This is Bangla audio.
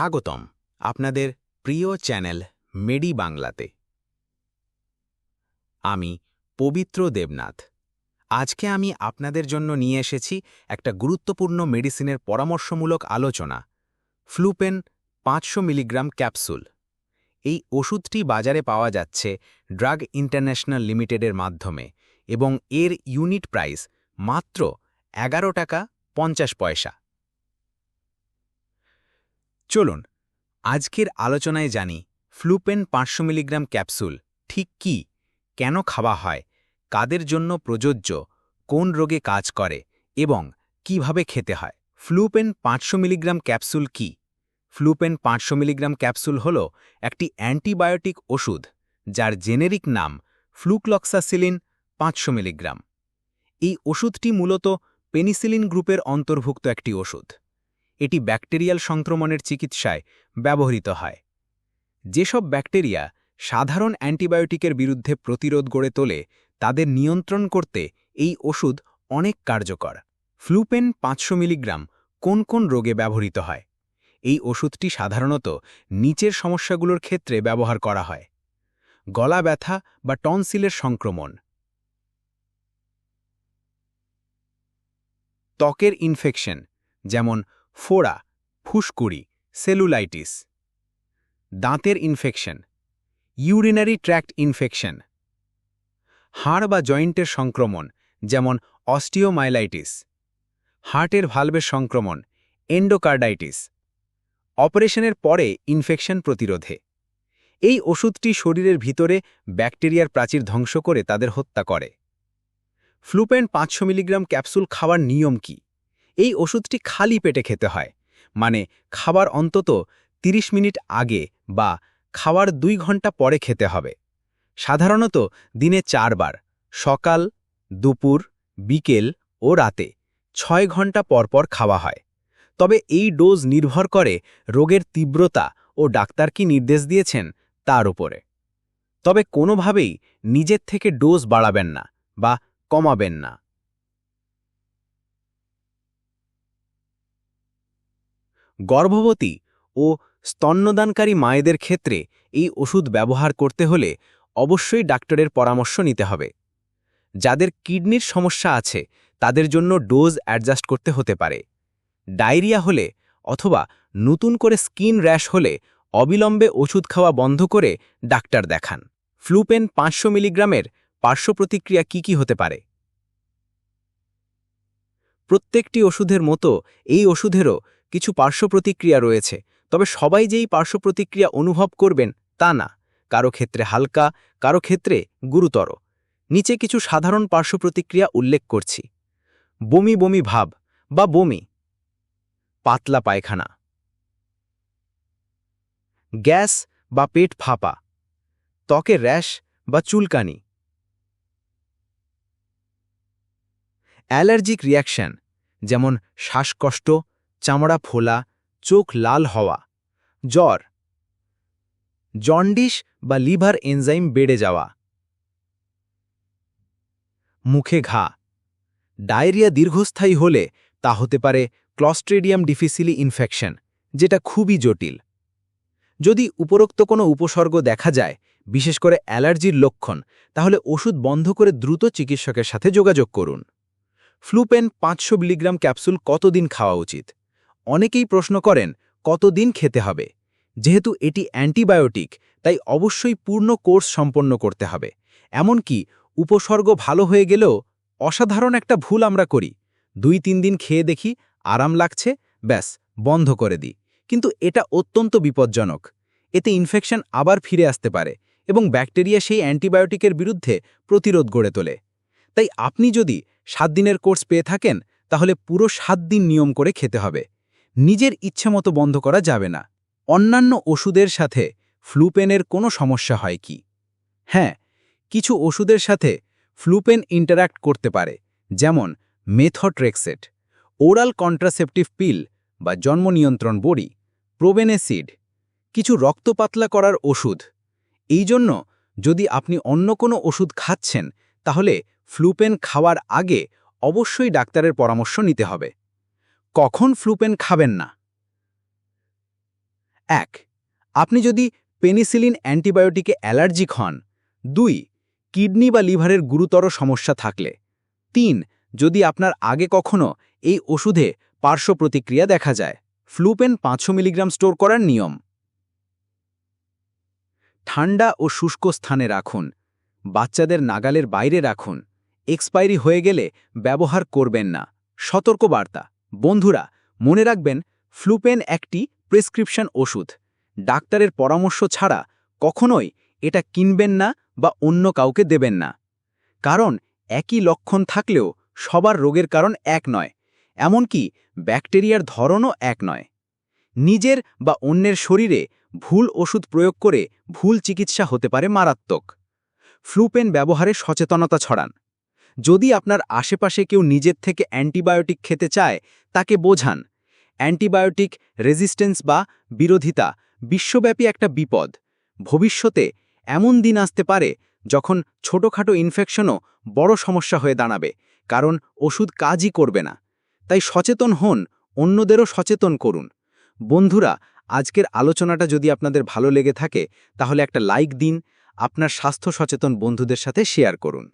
স্বাগতম আপনাদের প্রিয় চ্যানেল মেডি বাংলাতে। আমি পবিত্র দেবনাথ। আজকে আমি আপনাদের জন্য নিয়ে এসেছি একটা গুরুত্বপূর্ণ মেডিসিনের পরামর্শমূলক আলোচনা, ফ্লুপেন পাঁচশো মিলিগ্রাম ক্যাপসুল। এই ওষুধটি বাজারে পাওয়া যাচ্ছে ড্রাগ ইন্টারন্যাশনাল লিমিটেডের মাধ্যমে এবং এর ইউনিট প্রাইস মাত্র এগারো টাকা পঞ্চাশ পয়সা। চলুন, আজকের আলোচনায় জানি ফ্লুপেন পাঁচশো মিলিগ্রাম ক্যাপসুল ঠিক কি, কেন খাওয়া হয়, কাদের জন্য প্রযোজ্য, কোন রোগে কাজ করে এবং কীভাবে খেতে হয়। ফ্লুপেন পাঁচশো মিলিগ্রাম ক্যাপসুল কি? ফ্লুপেন পাঁচশো মিলিগ্রাম ক্যাপসুল হল একটি অ্যান্টিবায়োটিক ওষুধ যার জেনেরিক নাম ফ্লুক্লক্সাসিলিন পাঁচশো মিলিগ্রাম। এই ওষুধটি মূলত পেনিসিলিন গ্রুপের অন্তর্ভুক্ত একটি ওষুধ। এটি ব্যাকটেরিয়াল সংক্রমণের চিকিৎসায় ব্যবহৃত হয়। যেসব ব্যাকটেরিয়া সাধারণ অ্যান্টিবায়োটিকের বিরুদ্ধে প্রতিরোধ গড়ে তোলে, তাদের নিয়ন্ত্রণ করতে এই ওষুধ অনেক কার্যকর। ফ্লুপেন পাঁচশো মিলিগ্রাম কোন কোন রোগে ব্যবহৃত হয়? এই ওষুধটি সাধারণত নিচের সমস্যাগুলোর ক্ষেত্রে ব্যবহার করা হয়। গলা ব্যথা বা টনসিলের সংক্রমণ। ত্বকের ইনফেকশন, যেমন ফোড়া, ফুসকুড়ি, সেলুলাইটিস। দাঁতের ইনফেকশন ইউরিনারি ট্র্যাক্ট ইনফেকশন হাড় বা জয়েন্টের সংক্রমণ, যেমন অস্টিওমাইলাইটিস হার্টের ভালভের সংক্রমণ এন্ডোকার্ডাইটিস অপারেশনের পরে ইনফেকশন প্রতিরোধে। এই ওষুধটি শরীরের ভিতরে ব্যাকটেরিয়ার প্রাচীর ধ্বংস করে তাদের হত্যা করে। ফ্লুপেন পাঁচশো মিলিগ্রাম ক্যাপসুল খাওয়ার নিয়ম কী? এই ওষুধটি খালি পেটে খেতে হয়। মানে খাবার অন্তত ৩০ মিনিট আগে বা খাওয়ার দুই ঘণ্টা পরে খেতে হবে। সাধারণত দিনে চারবার, সকাল, দুপুর, বিকেল ও রাতে ছয় ঘণ্টা পরপর খাওয়া হয়। তবে এই ডোজ নির্ভর করে রোগের তীব্রতা ও ডাক্তার কি নির্দেশ দিয়েছেন তার উপরে। তবে কোনোভাবেই নিজের থেকে ডোজ বাড়াবেন না বা কমাবেন না। গর্ভবতী ও স্তন্যদানকারী মায়েদের ক্ষেত্রে এই ওষুধ ব্যবহার করতে হলে অবশ্যই ডাক্তারের পরামর্শ নিতে হবে। যাদের কিডনির সমস্যা আছে, তাদের জন্য ডোজ অ্যাডজাস্ট করতে হতে পারে। ডায়রিয়া হলে অথবা নতুন করে স্কিন র্যাশ হলে অবিলম্বে ওষুধ খাওয়া বন্ধ করে ডাক্তার দেখান। ফ্লুপেন পাঁচশো মিলিগ্রামের পার্শ্ব প্রতিক্রিয়া কী কী হতে পারে? প্রত্যেকটি ওষুধের মতো এই ওষুধেরও কিছু পার্শ্ব প্রতিক্রিয়া রয়েছে, তবে সবাই যেই পার্শ্ব প্রতিক্রিয়া অনুভব করবেন তা না, কারও ক্ষেত্রে হালকা, কারও ক্ষেত্রে গুরুতর। নিচে কিছু সাধারণ পার্শ্ব প্রতিক্রিয়া উল্লেখ করছি। বমি বমি ভাব বা বমি। পাতলা পায়খানা। গ্যাস বা পেট ফাঁপা। ত্বকে র্যাশ বা চুলকানি। অ্যালার্জিক রিয়াকশন যেমন শ্বাসকষ্ট চামড়া ফোলা, চোখ লাল হওয়া, জ্বর, জন্ডিস বা লিভার এনজাইম বেড়ে যাওয়া, মুখে ঘা, ডায়রিয়া দীর্ঘস্থায়ী হলে তা হতে পারে ক্লস্ট্রেডিয়াম ডিফিসিলি ইনফেকশন, যেটা খুবই জটিল। যদি উপরোক্ত কোনো উপসর্গ দেখা যায়, বিশেষ করে অ্যালার্জির লক্ষণ, তাহলে ওষুধ বন্ধ করে দ্রুত চিকিৎসকের সাথে যোগাযোগ করুন। ফ্লুপেন পাঁচশো মিলিগ্রাম ক্যাপসুল কতদিন খাওয়া উচিত? অনেকেই প্রশ্ন করেন, কতদিন খেতে হবে? যেহেতু এটি অ্যান্টিবায়োটিক, তাই অবশ্যই পূর্ণ কোর্স সম্পন্ন করতে হবে। এমনকি উপসর্গ ভালো হয়ে গেলেও অসাধারণ একটা ভুল আমরা করি। দুই তিন দিন খেয়ে দেখি, আরাম লাগছে, ব্যাস, বন্ধ করে দিই। কিন্তু এটা অত্যন্ত বিপজ্জনক। এতে ইনফেকশন আবার ফিরে আসতে পারে এবং ব্যাকটেরিয়া সেই অ্যান্টিবায়োটিকের বিরুদ্ধে প্রতিরোধ গড়ে তোলে। তাই আপনি যদি সাত দিনের কোর্স পেয়ে থাকেন, তাহলে পুরো সাত দিন নিয়ম করে খেতে হবে। নিজের ইচ্ছে মতো বন্ধ করা যাবে না। অন্যান্য ওষুধের সাথে ফ্লুপেনের কোনো সমস্যা হয় কি? হ্যাঁ কিছু ওষুধের সাথে ফ্লুপেন ইন্টারাক্ট করতে পারে, যেমন মেথট্রেক্সেট, ওরাল কন্ট্রাসেপটিভ পিল বা জন্ম নিয়ন্ত্রণ বড়ি, প্রোবেনেসিড, কিছু রক্ত পাতলা করার ওষুধ। এই জন্য যদি আপনি অন্য কোনো ওষুধ খাচ্ছেন, তাহলে ফ্লুপেন খাওয়ার আগে অবশ্যই ডাক্তারের পরামর্শ নিতে হবে। কখন ফ্লুপেন খাবেন না? এক, আপনি যদি পেনিসিলিন অ্যান্টিবায়োটিকে অ্যালার্জিক হন। দুই, কিডনি বা লিভারের গুরুতর সমস্যা থাকলে। তিন, যদি আপনার আগে কখনো এই ওষুধে পার্শ্ব প্রতিক্রিয়া দেখা যায় ফ্লুপেন পাঁচশো মিলিগ্রাম স্টোর করার নিয়ম। ঠান্ডা ও শুষ্ক স্থানে রাখুন। বাচ্চাদের নাগালের বাইরে রাখুন। এক্সপায়ারি হয়ে গেলে ব্যবহার করবেন না। সতর্কবার্তা। বন্ধুরা, মনে রাখবেন, ফ্লুপেন একটি প্রেসক্রিপশন ওষুধ। ডাক্তারের পরামর্শ ছাড়া কখনোই এটা কিনবেন না বা অন্য কাউকে দেবেন না। কারণ, একই লক্ষণ থাকলেও সবার রোগের কারণ এক নয়, এমনকি ব্যাকটেরিয়ার ধরনও এক নয়। নিজের বা অন্যের শরীরে ভুল ওষুধ প্রয়োগ করে ভুল চিকিৎসা হতে পারে মারাত্মক। ফ্লুপেন ব্যবহারে সচেতনতা ছড়ান। যদি আপনার আশেপাশে কেউ নিজের থেকে অ্যান্টিবায়োটিক খেতে চায়, তাকে বোঝান। অ্যান্টিবায়োটিক রেজিস্ট্যান্স বা বিরোধিতা বিশ্বব্যাপী একটা বিপদ। ভবিষ্যতে এমন দিন আসতে পারে যখন ছোটখাটো ইনফেকশনও বড় সমস্যা হয়ে দাঁড়াবে, কারণ ওষুধ কাজই করবে না। তাই সচেতন হন, অন্যদেরও সচেতন করুন। বন্ধুরা, আজকের আলোচনাটা যদি আপনাদের ভালো লেগে থাকে, তাহলে একটা লাইক দিন, আপনার স্বাস্থ্য সচেতন বন্ধুদের সাথে শেয়ার করুন।